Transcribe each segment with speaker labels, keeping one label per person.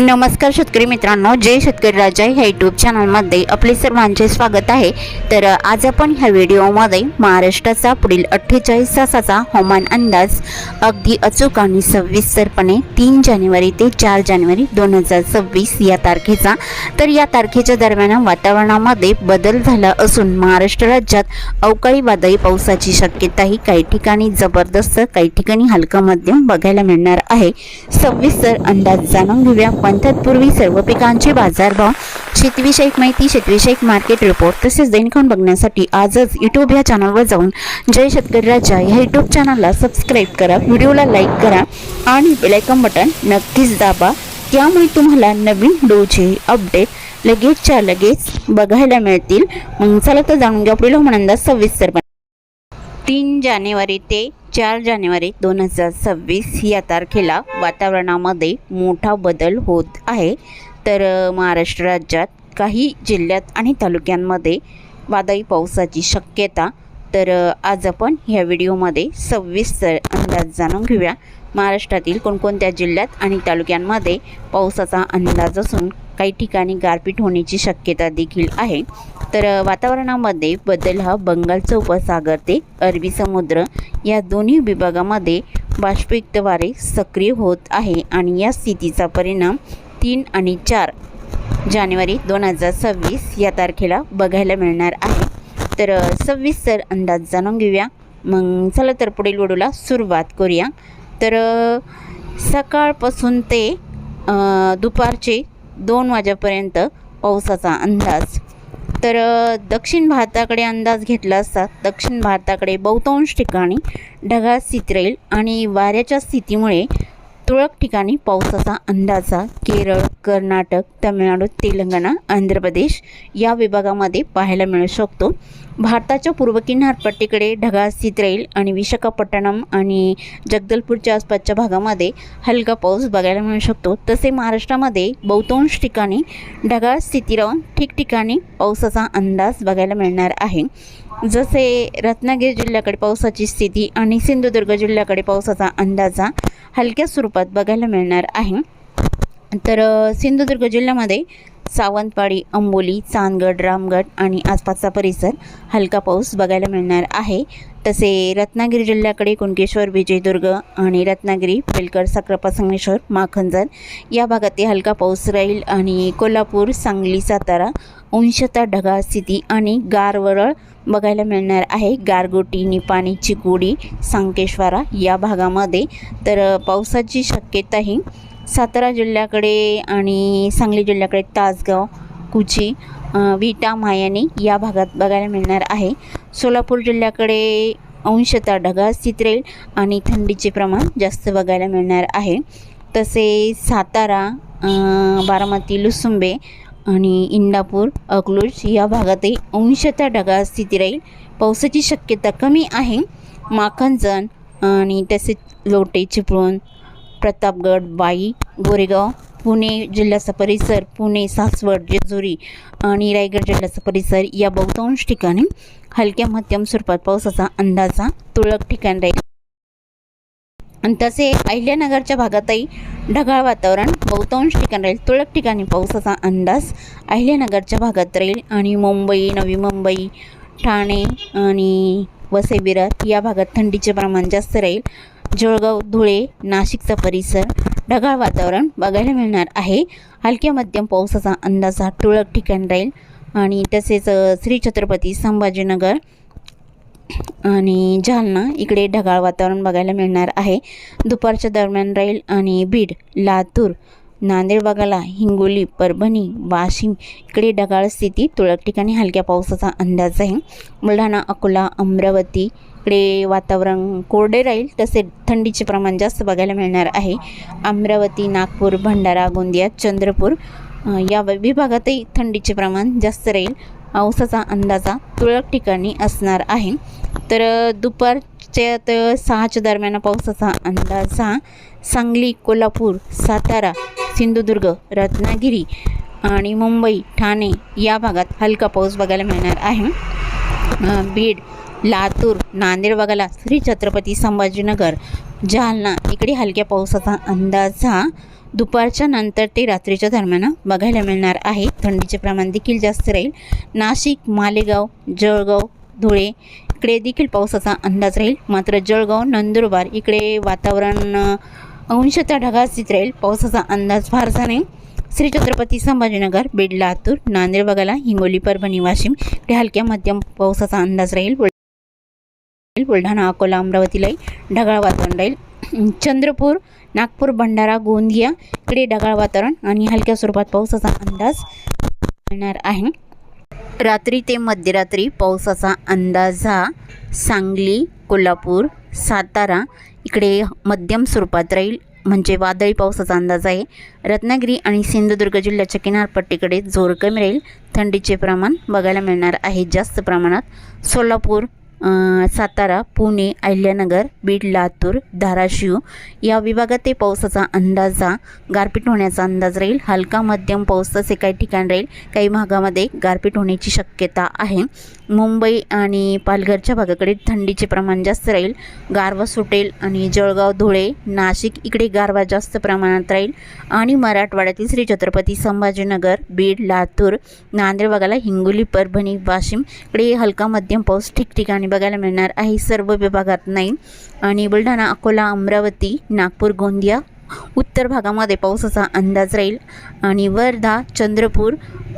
Speaker 1: नमस्कार शेतकरी मित्रांनो जय शेतकरी राजा ह्या यूट्यूब चॅनलमध्ये आपले सर्वांचे स्वागत आहे. तर आज आपण ह्या व्हिडिओमध्ये महाराष्ट्राचा पुढील अठ्ठेचाळीस तासाचा हवामान अंदाज अगदी अचूक आणि सविस्तरपणे तीन जानेवारी ते चार जानेवारी दोन हजार सव्वीस या तारखेचा. तर या तारखेच्या दरम्यान वातावरणामध्ये बदल झाला असून महाराष्ट्र राज्यात अवकाळी वादळी पावसाची शक्यताही काही ठिकाणी जबरदस्त काही ठिकाणी हलका मध्यम बघायला मिळणार आहे. सविस्तर अंदाज जाणून घेऊया पण तत्पूर्वी सर्व पिकांचे बाजारभाव शेतीविषयक माहिती शेतीविषयक मार्केट रिपोर्ट तसेच दैनिकन बघण्यासाठी आजच यूट्यूब या चॅनलवर जाऊन जय शेतकरी राजा या यूट्यूब चॅनलला सबस्क्राईब करा व्हिडिओला लाईक करा आणि बेलायकन बटन नक्कीच दाबा. त्यामुळे तुम्हाला नवीन व्हिडिओचे अपडेट लगेचच्या लगेच बघायला मिळतील. मग चला तर जाणून घ्या पुढील हवामान अंदाज सविस्तरपणे तीन जानेवारी ते चार जानेवारी दोन हजार सव्वीस या तारखेला वातावरणामध्ये मोठा बदल होत आहे. तर महाराष्ट्र राज्यात काही जिल्ह्यात आणि तालुक्यांमध्ये वादळी पावसाची शक्यता तर आज आपण ह्या व्हिडिओमध्ये सव्वीसचा अंदाज जाणून घेऊया. महाराष्ट्रातील कोणकोणत्या जिल्ह्यात आणि तालुक्यांमध्ये पावसाचा अंदाज असून काही ठिकाणी गारपीट होण्याची शक्यता देखील आहे. तर वातावरणामध्ये बदल हा बंगालचा उपसागर ते अरबी समुद्र या दोन्ही विभागामध्ये बाष्पयुक्त सक्रिय होत आहे आणि या स्थितीचा परिणाम तीन आणि चार जानेवारी दोन हजार सव्वीस या तारखेला बघायला मिळणार आहे. तर सविस्तर अंदाज जाणून घेऊया. मग चला तर पुढील व्हिडिओला सुरुवात करूया. तर सकाळपासून ते दुपारचे दोन वाजेपर्यंत पावसाचा अंदाज. तर दक्षिण भारताकडे अंदाज घेतला असता दक्षिण भारताकडे बहुतांश ठिकाणी ढगाळ स्थित राहील आणि वाऱ्याच्या स्थितीमुळे तुरळक ठिकाणी पावसाचा अंदाजा केरळ कर्नाटक तामिळनाडू तेलंगणा आंध्र प्रदेश या विभागामध्ये पाहायला मिळू शकतो. भारताच्या पूर्व किनारपट्टीकडे ढगाळ स्थित राहील आणि विशाखापट्टणम आणि जगदलपूरच्या आसपासच्या भागामध्ये हलका पाऊस बघायला मिळू शकतो. तसे महाराष्ट्रामध्ये बहुतांश ठिकाणी ढगाळ स्थिती राहून ठिकठिकाणी पावसाचा अंदाज बघायला मिळणार आहे. जसे रत्नागिरी जिल्ह्याकडे पावसाची स्थिती आणि सिंधुदुर्ग जिल्ह्याकडे पावसाचा अंदाजा हलक्या स्वरूपात बघायला मिळणार आहे. तर सिंधुदुर्ग जिल्ह्यामध्ये सावंतवाडी अंबोली चांदगड रामगड आणि आसपासचा परिसर हलका पाऊस बघायला मिळणार आहे. तसे रत्नागिरी जिल्ह्याकडे कुणकेश्वर विजयदुर्ग आणि रत्नागिरी बेलकर साक्रापा संगमेश्वर माखंजर या भागात हलका पाऊस राहील आणि कोल्हापूर सांगली सातारा अंशता ढगाळ स्थिती आणि गारवरळ बघायला मिळणार आहे. गारगोटी निपाणी चिकोडी सांकेश्वरा या भागामध्ये तर पावसाची शक्यताही सातारा जिल्ह्याकडे आणि सांगली जिल्ह्याकडे तासगाव कुची विटा मायानी या भागात बघायला मिळणार आहे. सोलापूर जिल्ह्याकडे अंशतः ढगाळ स्थित राहील आणि थंडीचे प्रमाण जास्त बघायला मिळणार आहे. तसे सातारा बारामती लुसुंबे आणि इंदापूर अकलूज या भागातही अंशतः ढगाळ स्थिती राहील पावसाची शक्यता कमी आहे. माखणजण आणि तसेच लोटे चिपळूण प्रतापगड बाई गोरेगाव पुणे जिल्ह्याचा परिसर पुणे सासवड जेजुरी आणि रायगड जिल्ह्याचा परिसर या बहुतांश ठिकाणी हलक्या मध्यम स्वरूपात पावसाचा अंदाजा तुरळक ठिकाण राहील. आणि तसे अहिल्यानगरच्या भागातही ढगाळ वातावरण बहुतांश ठिकाणी राहील. तुरळक ठिकाणी पावसाचा अंदाज अहिल्यानगरच्या भागात राहील आणि मुंबई नवी मुंबई ठाणे आणि वसई विरार या भागात थंडीचे प्रमाण जास्त राहील. जळगाव धुळे नाशिकचा परिसर ढगाळ वातावरण बघायला मिळणार आहे. हलक्या मध्यम पावसाचा अंदाज हा तुरळक ठिकाण राहील. आणि तसेच श्री छत्रपती संभाजीनगर आणि जालना इकडे ढगाळ वातावरण बघायला मिळणार आहे. दुपारच्या दरम्यान राहील आणि बीड लातूर नांदेड हिंगोली परभणी वाशिम इकडे ढगाळ स्थिती. तुरळक ठिकाणी हलक्या पावसाचा अंदाज आहे. बुलढाणा अकोला अमरावती इकडे वातावरण कोरडे राहील. तसे थंडीचे प्रमाण जास्त बघायला मिळणार आहे. अमरावती नागपूर भंडारा गोंदिया चंद्रपूर या विभागातही थंडीचे प्रमाण जास्त राहील. पावसाचा अंदाजा तुरळक ठिकाणी असणार आहे. तर दुपारच्या तर सहाच्या दरम्यान पावसाचा अंदाज हा सांगली कोल्हापूर सातारा सिंधुदुर्ग रत्नागिरी आणि मुंबई ठाणे या भागात हलका पाऊस बघायला मिळणार आहे. बीड लातूर नांदेड बघायला श्री छत्रपती संभाजीनगर जालना इकडे हलक्या पावसाचा अंदाज हा दुपारच्या नंतर ते रात्रीच्या दरम्यान बघायला मिळणार आहे. थंडीचे प्रमाण देखील जास्त राहील. नाशिक मालेगाव जळगाव धुळे इकडे देखील पावसाचा अंदाज राहील. मात्र जळगाव नंदुरबार इकडे वातावरण अ, अंशतः ढगाळ स्थित राहील पावसाचा अंदाज फारसा नाही. श्री छत्रपती संभाजीनगर बीड लातूर नांदेड बघायला हिंगोली परभणी वाशिम इकडे हलक्या मध्यम पावसाचा अंदाज राहील. बुलढाणा अकोला अमरावतीलाही ढगाळ वातावरण राहील. चंद्रपूर नागपूर भंडारा गोंदिया इकडे ढगाळ वातावरण आणि हलक्या स्वरूपात पावसाचा अंदाज मिळणार आहे. रात्री ते मध्यरात्री पावसाचा अंदाज हा सांगली कोल्हापूर सातारा इकडे मध्यम स्वरूपात राहील म्हणजे वादळी पावसाचा अंदाज आहे. रत्नागिरी आणि सिंधुदुर्ग जिल्ह्याच्या किनारपट्टीकडे जोर कमी राहील. थंडीचे प्रमाण बघायला मिळणार आहे जास्त प्रमाणात. सोलापूर सातारा पुणे अहिल्यानगर बीड लातूर धाराशिव या विभागात ते पावसाचा अंदाजा गारपीट होण्याचा अंदाज राहील. हलका मध्यम पाऊस तसे काही ठिकाण राहील. काही भागामध्ये गारपीट होण्याची शक्यता आहे. मुंबई आणि पालघरच्या भागाकडे थंडीचे प्रमाण जास्त राहील. गारवा सुटेल आणि जळगाव धुळे नाशिक इकडे गारवा जास्त प्रमाणात राहील. आणि मराठवाड्यातील श्री छत्रपती संभाजीनगर बीड लातूर नांदेड भागाला हिंगोली परभणी वाशिम इकडे हलका मध्यम पाऊस ठिकठिकाणी बघायला मिळणार आहे सर्व विभागात नाही. आणि बुलढाणा अकोला अमरावती नागपूर गोंदिया उत्तर भागामध्ये पावसाचा अंदाज राहील. आणि वर्धा चंद्रपूर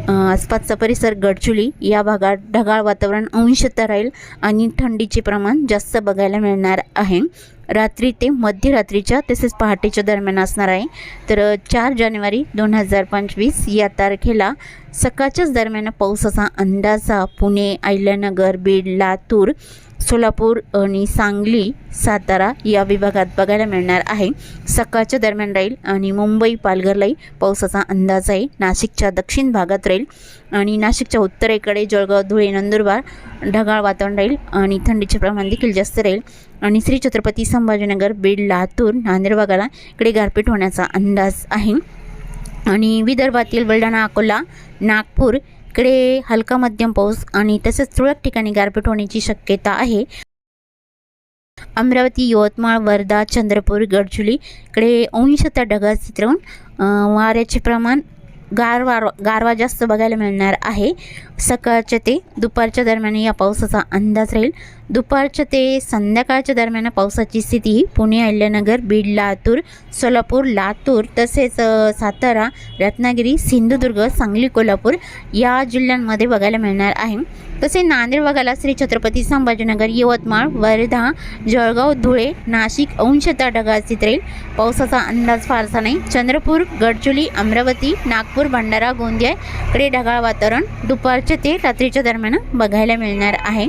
Speaker 1: आसपासचा परिसर गडचुली या भागात ढगाळ वातावरण अंशतः राहील आणि थंडीचे प्रमाण जास्त बघायला मिळणार आहे. रात्री ते मध्यरात्रीच्या तसेच पहाटेच्या दरम्यान असणार आहे. तर चार जानेवारी दोन हजार पंचवीस या तारखेला सकाळच्याच दरम्यान पावसाचा अंदाजा पुणे अहिल्यानगर बीड लातूर सोलापूर आणि सांगली सातारा या विभागात बघायला मिळणार आहे. सकाळच्या दरम्यान राहील आणि मुंबई पालघरलाही पावसाचा अंदाज आहे. नाशिकच्या दक्षिण भागात राहील. आणि नाशिकच्या उत्तरेकडे जळगाव धुळे नंदुरबार ढगाळ वातावरण राहील आणि थंडीचे प्रमाण देखील जास्त राहील. आणि श्री छत्रपती संभाजीनगर बीड लातूर नांदेडबागाला इकडे गारपीट होण्याचा अंदाज आहे. आणि विदर्भातील बुलढाणा अकोला नागपूर इकडे हलका मध्यम पाऊस आणि तसेच तुरळक ठिकाणी गारपीट होण्याची शक्यता आहे. अमरावती यवतमाळ वर्धा चंद्रपूर गडचुली इकडे अंशतः ढगाळ चित्रवून वाऱ्याचे प्रमाण गारवा गारवा जास्त बघायला मिळणार आहे. सकाळच्या ते दुपारच्या दरम्यान या पावसाचा अंदाज राहील. दुपारच्या ते संध्याकाळच्या दरम्यान पावसाची स्थिती पुणे अहिल्यानगर बीड लातूर सोलापूर लातूर तसेच सातारा रत्नागिरी सिंधुदुर्ग सांगली कोल्हापूर या जिल्ह्यांमध्ये बघायला मिळणार आहे. तसे नांदेड बघायला श्री छत्रपती संभाजीनगर यवतमाळ वर्धा जळगाव धुळे नाशिक अंशता ढगाळ चित्रेल राहील पावसाचा अंदाज फारसा नाही. चंद्रपूर गडचुली अमरावती नागपूर भंडारा गोंदिया इकडे ढगाळ वातावरण दुपारच्या ते रात्रीच्या दरम्यान बघायला मिळणार आहे.